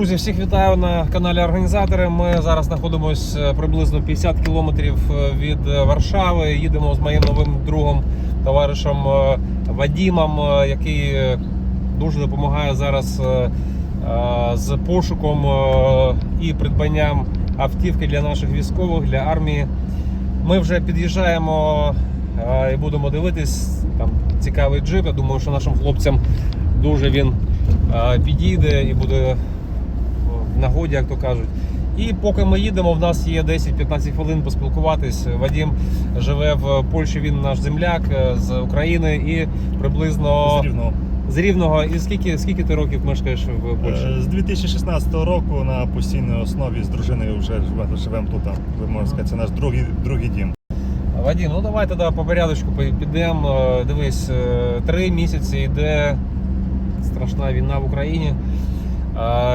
Друзі, всіх вітаю на каналі Організатори. Ми зараз знаходимося приблизно 50 кілометрів від Варшави. Їдемо з моїм новим другом, товаришем е, Вадімом, е, який е, дуже допомагає зараз е, е, з пошуком е, і придбанням автівки для наших військових, для армії. Ми вже під'їжджаємо е, і будемо дивитись. Там цікавий джип. Я думаю, що нашим хлопцям дуже він е, підійде і буде нагоді, як то кажуть. І поки ми їдемо, в нас є 10-15 хвилин поспілкуватись. Вадім живе в Польщі, він наш земляк е, з України і приблизно З Рівного. з Рівного. І скільки, скільки ти років мешкаєш в Польщі? Е, З 2016 року на постійній основі з дружиною вже живемо, живемо тут. Ви можете сказати, це наш другий, другий дім. Вадим, ну давай тоді по порядочку підемо. Е, Дивись, три місяці йде страшна війна в Україні.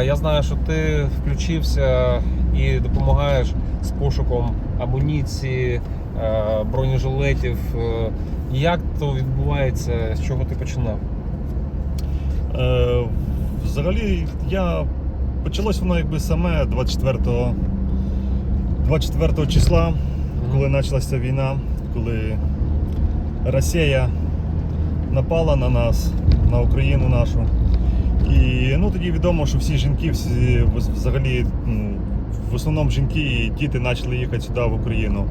Я знаю, що ти включився і допомагаєш з пошуком амуніції, е, бронежилетів. Е, Як то відбувається? З чого ти починав? Е, Взагалі, я почалось воно якби саме 24, 24 числа, коли почалася війна, коли Росія напала на нас, на Україну нашу. І ну, тоді відомо, що всі жінки, всі взагалі, ну, в основному жінки і діти почали їхати сюди в Україну.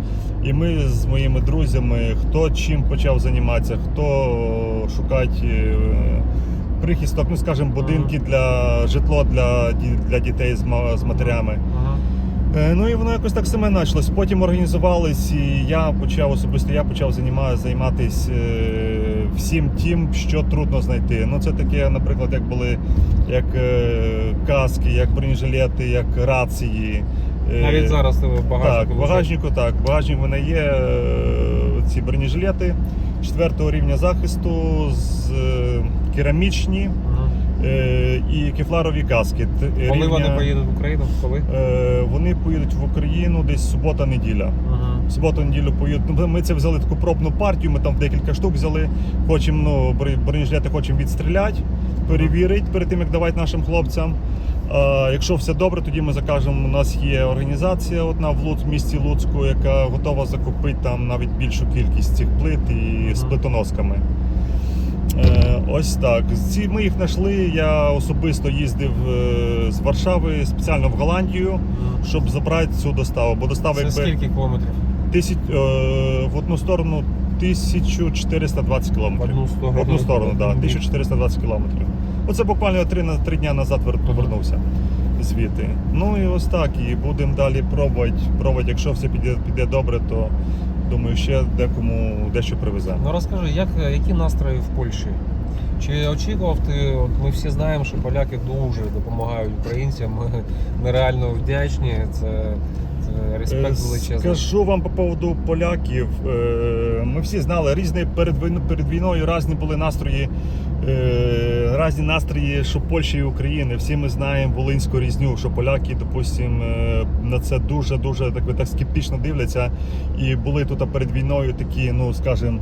І ми з моїми друзями, хто чим почав займатися, хто шукати е, прихисток, ну скажімо, будинки для житло для, для дітей з, з матерями. Е, Ну і воно якось так саме почалось. Потім організувались, і я почав особисто я почав займатися е, всім тим, що трудно знайти. Ну це таке, наприклад, як були як е, каски, як бронежилети, як рації. Е, Навіть зараз тебе в багажнику так, в багажнику так. В багажнику в мене є е, ці бронежилети четвертого рівня захисту, з е, керамічні е, і кефларові каски. Коли рівня- вони поїдуть в Україну? Коли? Е, Вони поїдуть в Україну десь субота-неділя. Ага. В суботу-неділю поїдуть. Ну, Ми це взяли таку пробну партію, ми там декілька штук взяли. Хочемо ну, бро- бронежилети хочемо відстріляти, перевірити перед тим, як давати нашим хлопцям. Якщо все добре, тоді ми закажемо. У нас є організація одна в Луц, в місті Луцьку, яка готова закупити там навіть більшу кількість цих плит і з плитоносками. Е, ось так. Ці ми їх знайшли. Я особисто їздив е, з Варшави спеціально в Голландію, щоб забрати цю доставу. Бо достава Це якби скільки кілометрів? тисяч, е, в одну сторону 1420 В одну сторону. В одну сторону, так, да, 1420 кілометрів. Оце буквально три, на- три дня назад повернувся звідти. Ну і ось так. І будемо далі пробувати. пробувати. Якщо все піде, піде добре, то думаю, ще декому дещо привеземо. Ну розкажи, як, які настрої в Польщі? Чи очікував ти, от ми всі знаємо, що поляки дуже допомагають українцям, ми нереально вдячні, це, це Е, респект величезний. Скажу вам по поводу поляків. Е, Ми всі знали різні перед війною, перед війною різні були настрої, різні настрої, що Польщі і України. Всі ми знаємо волинську різню, що поляки, допустим, е, на це дуже дуже так, так скептично дивляться. І були тут перед війною такі, ну скажімо,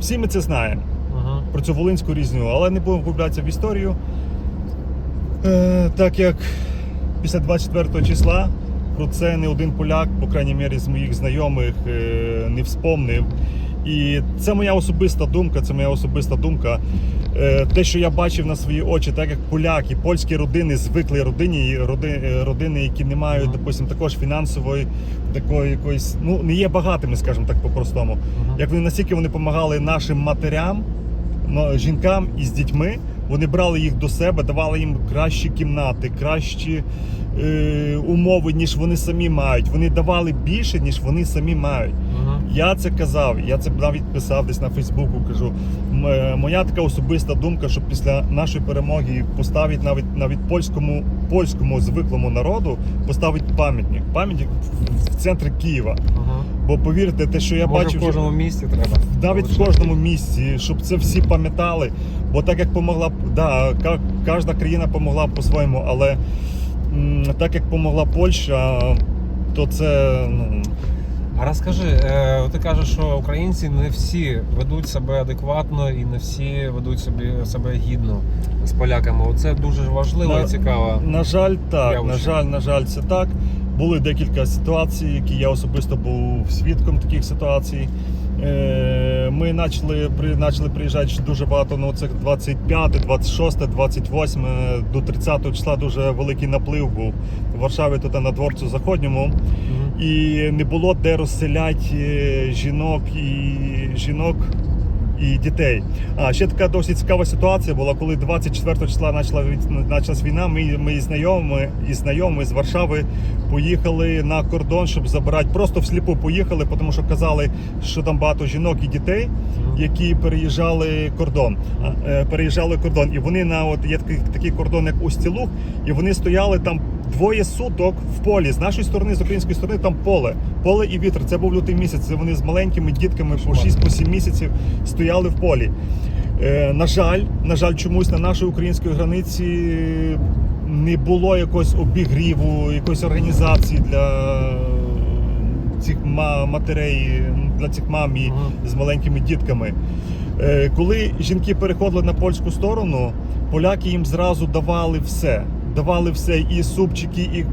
всі ми це знаємо Ага. про цю волинську різню, але не будемо вглублятися в історію. Е, так як після 24 числа про це не один поляк, по крайній мірі з моїх знайомих, е, не вспомнив. І це моя особиста думка, це моя особиста думка. Е, Те, що я бачив на свої очі, так як поляки, польські родини, звикли родині, роди- е, родини, які не мають, допустим, також фінансової, такої якоїсь, ну не є багатими, скажімо так, по-простому як вони настільки вони допомагали нашим матерям, жінкам із дітьми. Вони брали їх до себе, давали їм кращі кімнати, кращі е, умови, ніж вони самі мають. Вони давали більше, ніж вони самі мають. Я це казав, я це навіть писав десь на Фейсбуку. Кажу, е, моя така особиста думка, що після нашої перемоги поставити навіть навіть польському польському звиклому народу поставить пам'ятник. Пам'ятник в- центрі Києва. Ага. Бо повірте, те, що я Може бачив в кожному місті треба. навіть в кожному місці, щоб це всі пам'ятали. Бо так як помогла, да, кожна країна помогла по-своєму, але так як помогла Польща, то це ну, А розкажи, е, ти кажеш, що українці не всі ведуть себе адекватно і не всі ведуть собі себе гідно з поляками. Оце дуже важливо На- і цікаво. На жаль, так. Явище. На жаль, на жаль, це так. Були декілька ситуацій, які я особисто був свідком таких ситуацій. Е, Ми почали, почали приїжджати дуже багато, ну це 25, 26, 28, до 30 числа дуже великий наплив був в Варшаві тут на дворцю заходньому. І не було де розселяти е, жінок і жінок і дітей. А ще така досить цікава ситуація була, коли 24 числа почала почалась війна. Ми, ми із знайомими і знайомими з Варшави поїхали на кордон, щоб забирати. Просто всліпу поїхали, тому що казали, що там багато жінок і дітей, які переїжджали кордон. Е, Переїжджали кордон. І вони на от є такий, такий кордон, як Устілух, і вони стояли там двоє суток в полі. З нашої сторони, з української сторони, там поле. Поле і вітер. Це був лютий місяць. Вони з маленькими дітками по 6-7 місяців стояли в полі. Е, на жаль, на жаль, чомусь на нашій українській границі не було якогось обігріву, якоїсь організації для цих матерей, для цих мам і з маленькими дітками. Е, Коли жінки переходили на польську сторону, поляки їм зразу давали все. Давали все, і супчики, і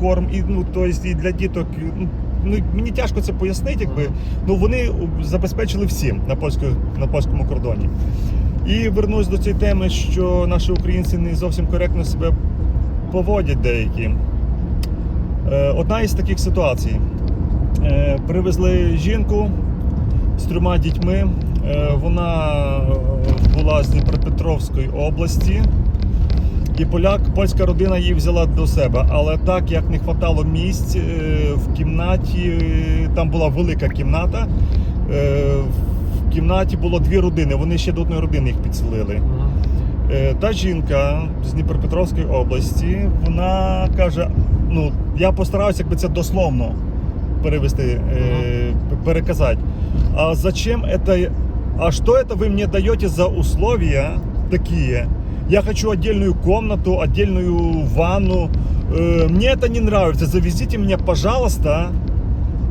корм, і ну тобто, і для діток. Ну, ну мені тяжко це пояснити, якби ну вони забезпечили всім на польському на польському кордоні. І вернусь до цієї теми, що наші українці не зовсім коректно себе поводять деякі. Е, Одна із таких ситуацій. Е, Привезли жінку з трьома дітьми. Е, Вона була з Дніпропетровської області. І поляк, польська родина її взяла до себе. Але так як не вистачало місць е, в кімнаті, е, там була велика кімната. е, В кімнаті було дві родини. Вони ще до одної родини їх підселили. Мгм. Е, Та жінка з Дніпропетровської області, вона каже: ну, я постараюся, якби це дословно перевести, е, переказати. А зачем это, а что это вы мне даете за условия такие? Я хочу отдельную комнату, отдельную ванну. Э, Мне это не нравится. Завезите меня, пожалуйста,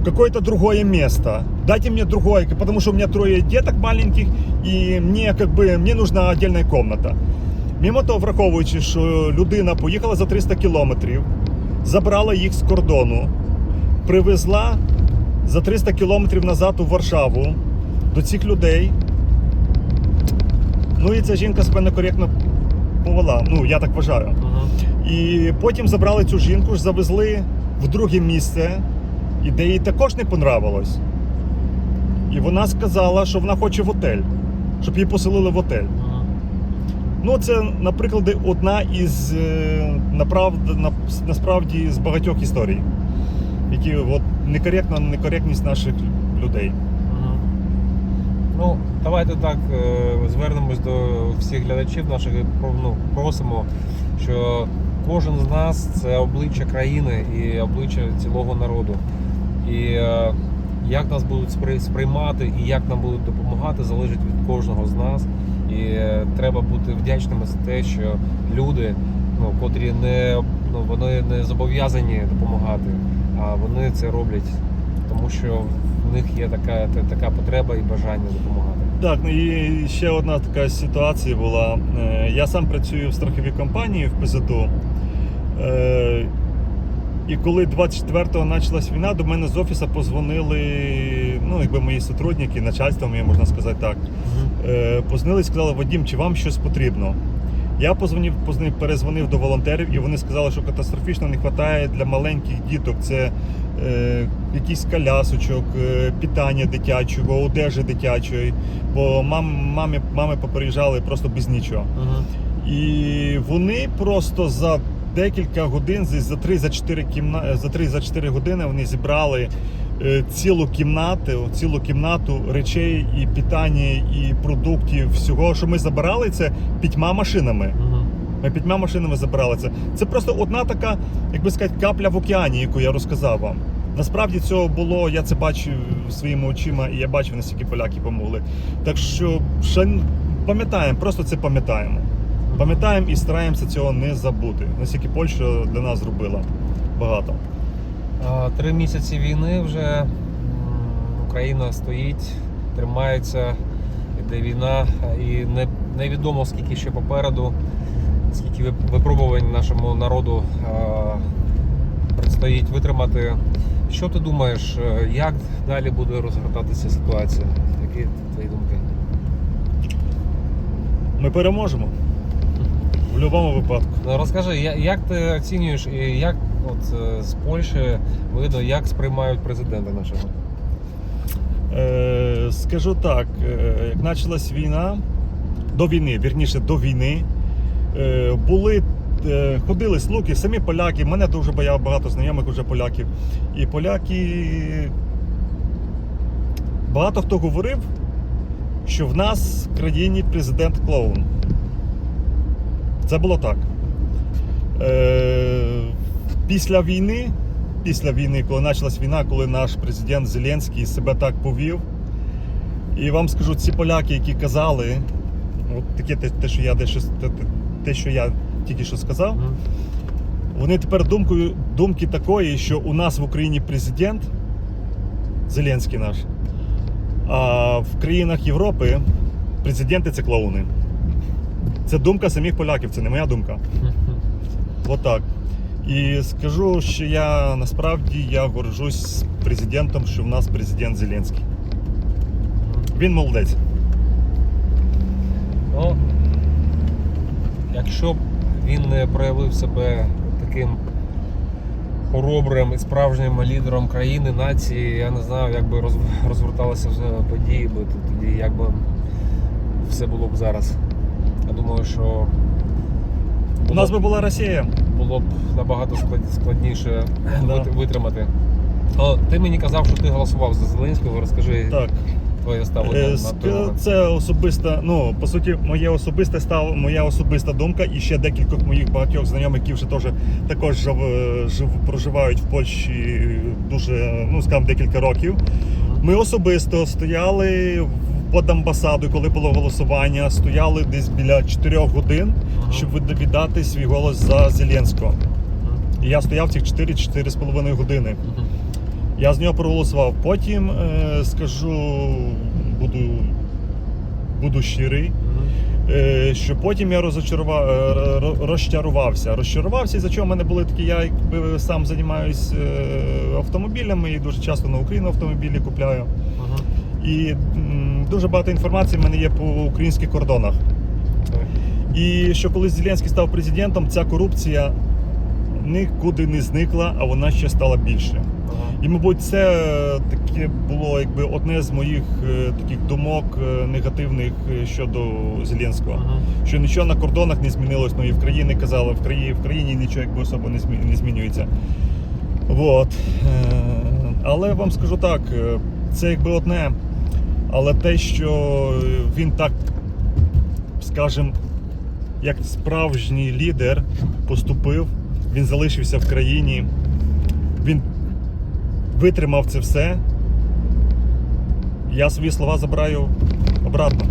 в какое-то другое место. Дайте мне другое, потому что у меня трое деток маленьких, и мне как бы мне нужна отдельная комната. Мимо того, враховуючи, що людина поїхала за 300 кілометрів, забрала їх з кордону, привезла за 300 кілометрів назад у Варшаву до цих людей. Ну і ця жінка себе некоректно повела. Ну, я так вважаю. Мгм. І потім забрали цю жінку, ж завезли в друге місце, і де їй також не понравилось. І вона сказала, що вона хоче в готель, щоб її поселили в готель. Мгм. Ну, це, наприклад, одна із е, направ, насправді з багатьох історій, які от, некоректна некоректність наших людей. Ну, давайте так е, звернемось до всіх глядачів наших ну, просимо, що кожен з нас це обличчя країни і обличчя цілого народу. І е, як нас будуть спри- сприймати і як нам будуть допомагати, залежить від кожного з нас. І е, треба бути вдячними за те, що люди, ну, котрі не, ну, вони не зобов'язані допомагати, а вони це роблять, тому що в них є така, така потреба і бажання допомагати. Так, ну і ще одна така ситуація була. Е, Я сам працюю в страховій компанії в ПЗТУ. Е, І коли 24-го почалась війна, до мене з офісу позвонили, ну, якби мої сотрудники, начальство моє, можна сказати так. Е, Позвонили і сказали, Вадім, чи вам щось потрібно? Я позвонив, позвонив, перезвонив до волонтерів, і вони сказали, що катастрофічно не вистачає для маленьких діток. Це е, якісь колясочок, е, питання дитячого, одежі дитячої. Бо мам, мамі, мами попереїжджали просто без нічого. Мгм. І вони просто за декілька годин, за 3-4 кімна... за 3-4 години вони зібрали цілу кімнату, цілу кімнату речей і питання, і продуктів, всього, що ми забирали, це п'ятьма машинами. Ми п'ятьма машинами забирали це. Це просто одна така, як би сказати, капля в океані, яку я розказав вам. Насправді цього було, я це бачив своїми очима, і я бачив, наскільки поляки помогли. Так що ще пам'ятаємо, просто це пам'ятаємо. Пам'ятаємо і стараємося цього не забути. Наскільки Польща для нас зробила багато. Три місяці війни вже Україна стоїть, тримається, йде війна, і не, невідомо скільки ще попереду, скільки випробувань нашому народу предстоїть витримати. Що ти думаєш, е, як далі буде розгортатися ситуація? Які твої думки? Ми переможемо. В будь-якому випадку. Ну, розкажи, як ти оцінюєш і як от е, з Польщі видно, як сприймають президента нашого? Е, скажу так, е, як почалась війна, до війни, вірніше до війни, е, були, е, ходили слухи, самі поляки, мене дуже бая- багато знайомих вже поляків. І поляки багато хто говорив, що в нас в країні президент клоун. Це було так. Е, після війни, після війни, коли почалась війна, коли наш президент Зеленський себе так повів. І вам скажу, ці поляки, які казали, от таке те, те, що я дещо те, те- що я тільки що сказав, вони тепер думкою, думки такої, що у нас в Україні президент Зеленський наш, а в країнах Європи президенти це клоуни. Це думка самих поляків, це не моя думка. Отак. І скажу, що я насправді я горжусь президентом, що в нас президент Зеленський. Він молодець. Ну, якщо б він не проявив себе таким хоробрим і справжнім лідером країни, нації, я не знаю, як би роз- розгорталися події, бо тоді як би все було б зараз. Я думаю, що У нас би була Росія. було б набагато складніше Да. витримати. О, ти мені казав, що ти голосував за Зеленського. Розкажи Так. твоє ставлення Е, на. Це особиста, ну по суті, моє особисте став, моя особиста думка, і ще декількох моїх багатьох знайомих, які вже теж також жив, жив, проживають в Польщі дуже, ну скажімо, декілька років. Ми особисто стояли під амбасадою, коли було голосування, стояли десь біля 4 годин, Ага. щоб віддати свій голос за Зеленського. І я стояв цих 4-4,5 години. Я з нього проголосував. Потім е, скажу, буду, буду щирий, е, що потім я розочарував, е, розчарувався. Розчарувався, і за чого в мене були такі, я якби сам займаюся автомобілями і дуже часто на Україну автомобілі купляю. І м, дуже багато інформації в мене є по українських кордонах. І що коли Зеленський став президентом, ця корупція нікуди не зникла, а вона ще стала більше. І, мабуть, це е, таке було якби одне з моїх е, таких думок е, негативних щодо Зеленського. Мгм. Що нічого на кордонах не змінилось, ну і в країні казали, в країні, в країні нічого якби особо не, змі, не змінюється. Вот. Але вам скажу так, це якби одне. Але те, що він так, скажімо, як справжній лідер поступив, він залишився в країні, він витримав це все. Я свої слова забираю обратно.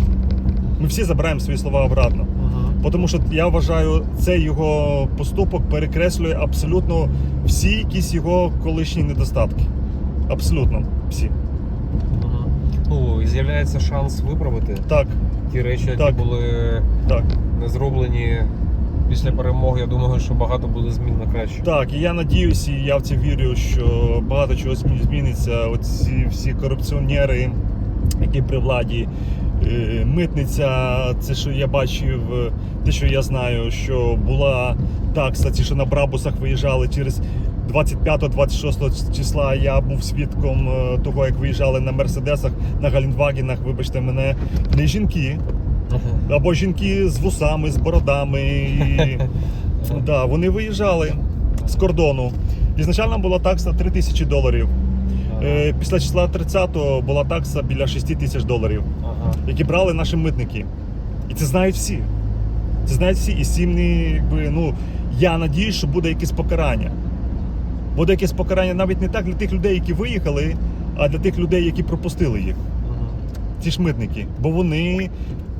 Ми всі забираємо свої слова обратно. Мгм. Тому що я вважаю, цей його поступок перекреслює абсолютно всі якісь його колишні недостатки. Абсолютно всі. Ну, з'являється шанс виправити Так, ті речі, які Так. були так. не зроблені після перемоги. Я думаю, що багато буде змін на краще. Так, і я надіюся, і я в це вірю, що багато чого зміниться. Оці всі корупціонери, які при владі, е, митниця, це що я бачив, те, що я знаю, що була такса, ці, що на брабусах виїжджали через 25-26 числа. Я був свідком е, того, як виїжджали на мерседесах, на Галінвагенах, вибачте мене, не жінки, або жінки з вусами, з бородами. І... Да, вони виїжджали з кордону. Ізначально була такса 3 тисячі доларів. Ага. Е, Після числа 30-го була такса біля 6 тисяч доларів, Ага. які брали наші митники. І це знають всі. Це знають всі. І всім не, якби, ну, я надіюсь, що буде якесь покарання. Буде якесь покарання навіть не так для тих людей, які виїхали, а для тих людей, які пропустили їх. Ці ж митники. Бо вони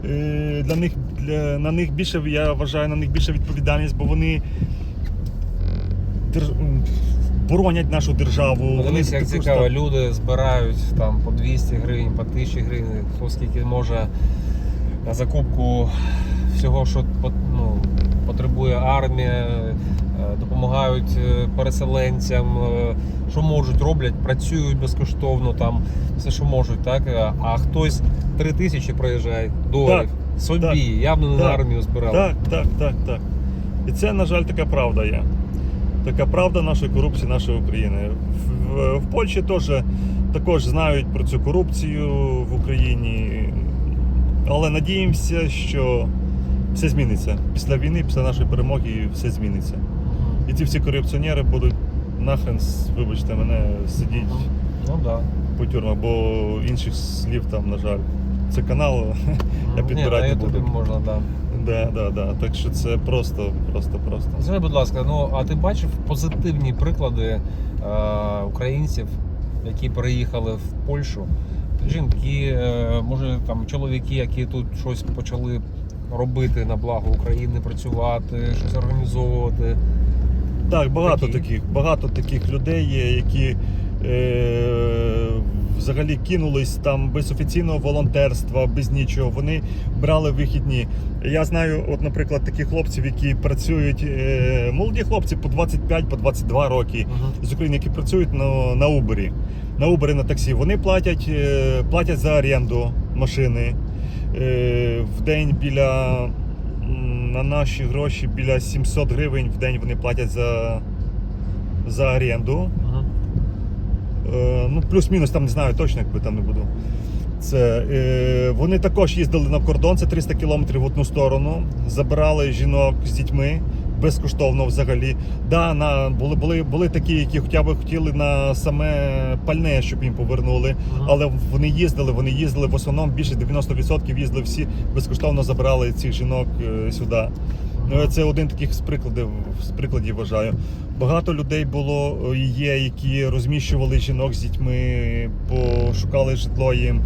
е, для них для, на них більше, я вважаю, на них більше відповідальність, бо вони. дер- м, боронять нашу державу. Ну, Вони Дивись, як цікаво, там- люди збирають там по 200 гривень, по 1000 гривень, хто скільки може на закупку всього, що ну, потребує армія, допомагають е, переселенцям, е, що можуть, роблять, працюють безкоштовно, там все, що можуть, так? А хтось 3 тисячі проїжджає доларів собі, так, явно не на армію збирав. Так, так, так, так. І це, на жаль, така правда є. Така правда нашої корупції, нашої України. В, в, в Польщі теж також знають про цю корупцію в Україні. Але надіємося, що все зміниться. Після війни, після нашої перемоги, все зміниться. І ці всі корупціонери будуть нахрен, вибачте мене, сидіти Ну так. Да. по тюрмах, бо інших слів там, на жаль, це канал. Я підбирати на не буду. можна, так. Да. Да, да, да. Так що це просто, просто, просто. Скажи, будь ласка, ну а ти бачив позитивні приклади е, українців, які переїхали в Польщу? Жінки, е, може там чоловіки, які тут щось почали робити на благо України, працювати, щось організовувати. Так, багато Такі. таких, багато таких людей є, які е, взагалі кинулись там без офіційного волонтерства, без нічого. Вони брали вихідні. Я знаю, от, наприклад, таких хлопців, які працюють, е, молоді хлопці по 25, по 22 роки з України, які працюють на, на Uber. На Uber, на таксі. Вони платять, е, платять за оренду машини. Е, В день біля на наші гроші біля 700 гривень в день вони платять за, за оренду. Ага. Е, Ну, плюс-мінус, там не знаю точно, якби там не буду. Це, е, вони також їздили на кордон, це 300 кілометрів в одну сторону. Забирали жінок з дітьми безкоштовно взагалі. Да, на, були, були, були такі, які хоча б хотіли на саме пальне, щоб їм повернули. Мгм. Але вони їздили, вони їздили в основному більше 90% їздили всі безкоштовно забирали цих жінок е, сюди. Ну, це один таких з прикладів, з прикладів вважаю. Багато людей було е, і є, які розміщували жінок з дітьми, пошукали житло їм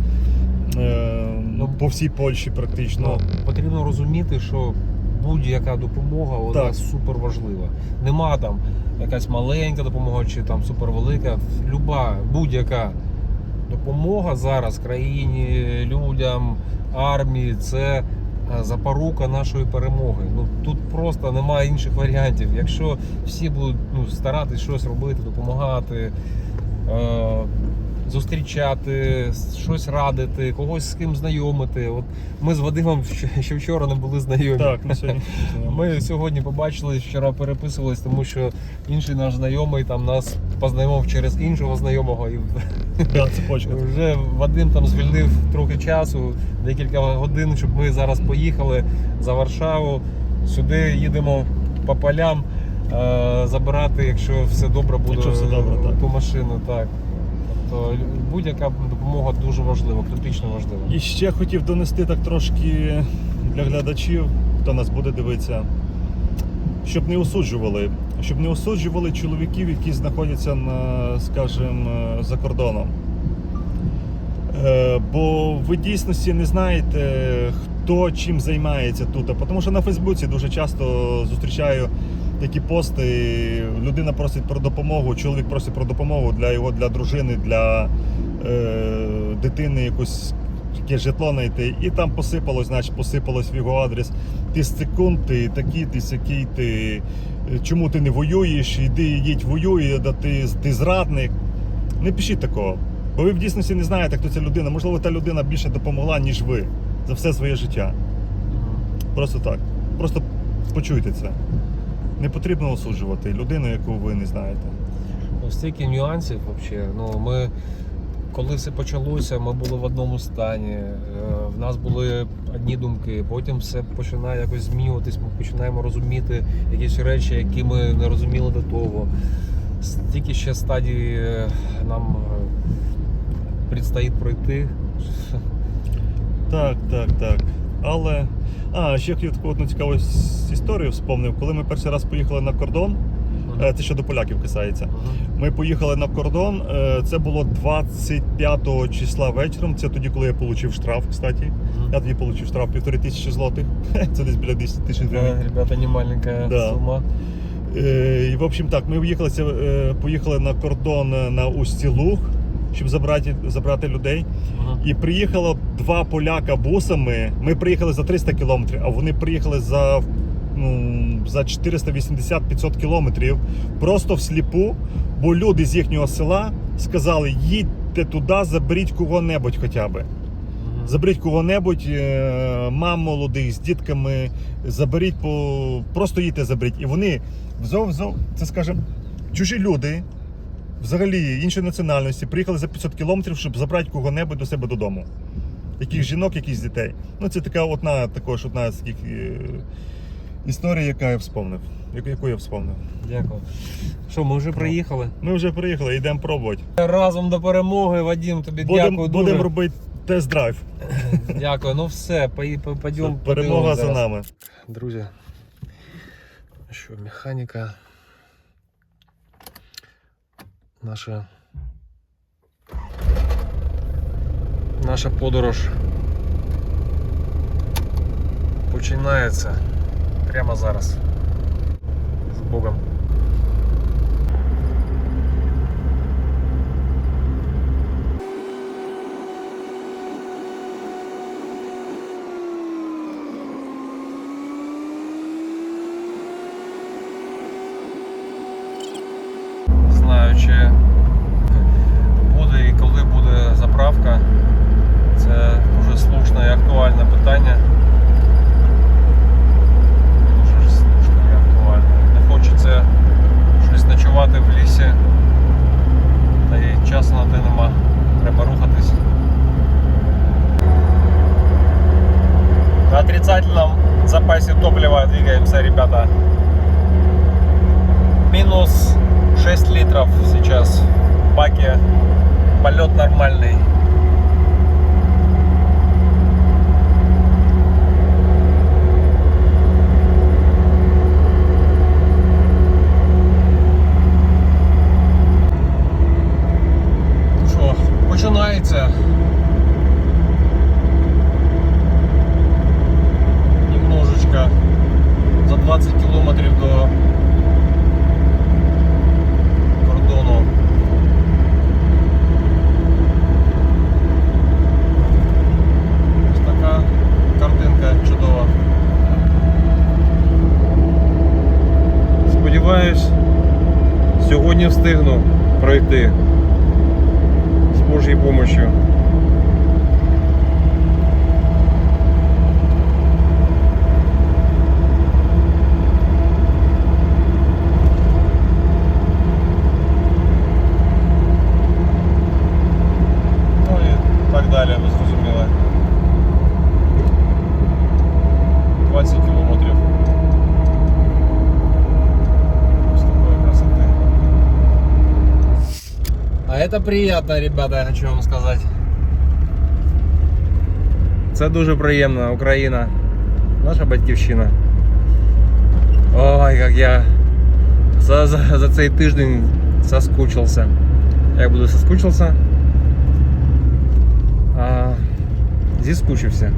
е, Ну, по всій Польщі практично. Ну, потрібно розуміти, що будь-яка допомога вона супер важлива. Нема там якась маленька допомога чи там супервелика. Люба будь-яка допомога зараз країні, людям, армії це е, запорука нашої перемоги. Ну тут просто немає інших варіантів. Якщо всі будуть ну, старатись щось робити, допомагати. Е- Зустрічати, щось радити, когось з ким знайомити. От ми з Вадимом ще- вчора не були знайомі. Так, ну сьогодні. Ми сьогодні побачили, вчора переписувались, тому що інший наш знайомий там нас познайомив через іншого знайомого. І Да, цепочка. вже Вадим там звільнив трохи часу, декілька годин, щоб ми зараз поїхали за Варшаву. Сюди їдемо по полям е, забирати, якщо все добре буде Якщо все добре, так. ту машину. Так. Тобто будь-яка допомога дуже важлива, критично важлива. І ще хотів донести так трошки для глядачів, хто нас буде дивитися, щоб не осуджували, щоб не осуджували чоловіків, які знаходяться на, скажімо, за кордоном. Е, Бо ви дійсності не знаєте, хто чим займається тут. Тому що на Фейсбуці дуже часто зустрічаю такі пости. Людина просить про допомогу, чоловік просить про допомогу для його для дружини, для е, дитини якусь таке житло знайти. І там посипалось, значить, посипалось в його адрес. Ти з секунд, ти такий, ти сякий, ти е, чому ти не воюєш? Іди, їдь, воюй, да ти, ти зрадник. Не пишіть такого. Бо ви в дійсності не знаєте, хто ця людина. Можливо, та людина більше допомогла, ніж ви за все своє життя. Просто так. Просто почуйте це. Не потрібно осуджувати людину, яку ви не знаєте. Ну, Стільки нюансів взагалі. Ну, ми, коли все почалося, ми були в одному стані. е, В нас були одні думки, потім все починає якось змінюватись, ми починаємо розуміти якісь речі, які ми не розуміли до того. Стільки ще стадій е, нам е, предстоїть пройти. Так, так, так. Але. А, ще хотів таку одну цікаву історію вспомнив. Коли ми перший раз поїхали на кордон, е, це щодо поляків касається. Ми поїхали на кордон. е, Це було 25 числа вечором. Це тоді, коли я отримав штраф, кстати. Я тоді отримав штраф півтори тисячі злотих. Це десь біля 10 тисяч гривень. Ребята, не маленька Да. сума. Е, І, в общем, так, ми е, поїхали на кордон на Устілуг, щоб забрати, забрати людей. І приїхало два поляка бусами. Ми приїхали за 300 кілометрів, а вони приїхали за, ну, за 480-500 кілометрів просто всліпу, бо люди з їхнього села сказали: їдьте туди, заберіть кого-небудь хоча б. Заберіть кого-небудь, е, мам молодих з дітками, заберіть по. Просто їдьте заберіть. І вони взов, взов, це скажімо, чужі люди, взагалі іншої національності, приїхали за 500 кілометрів, щоб забрати кого-небудь до себе додому. Яких жінок, якихось дітей. Ну, це така одна також одна з таких е, історій, яка я вспомнив. яку- я вспомнив. Дякую. Що, ми вже приїхали? Ми вже приїхали, йдемо пробувати. Разом до перемоги, Вадим, тобі Будемо дякую будем дуже. робити тест-драйв. Дякую. Ну все, пої- по- пойдем. Перемога за нами. Друзі, що механіка. Наша. Наша подорож починається прямо зараз. З Богом. это приятно, ребята, я хочу вам сказати. Це дуже приємно, Україна. Наша батьківщина. Ой, як я за, за, за цей тиждень соскучився. Як буду соскучився, а, зіскучився.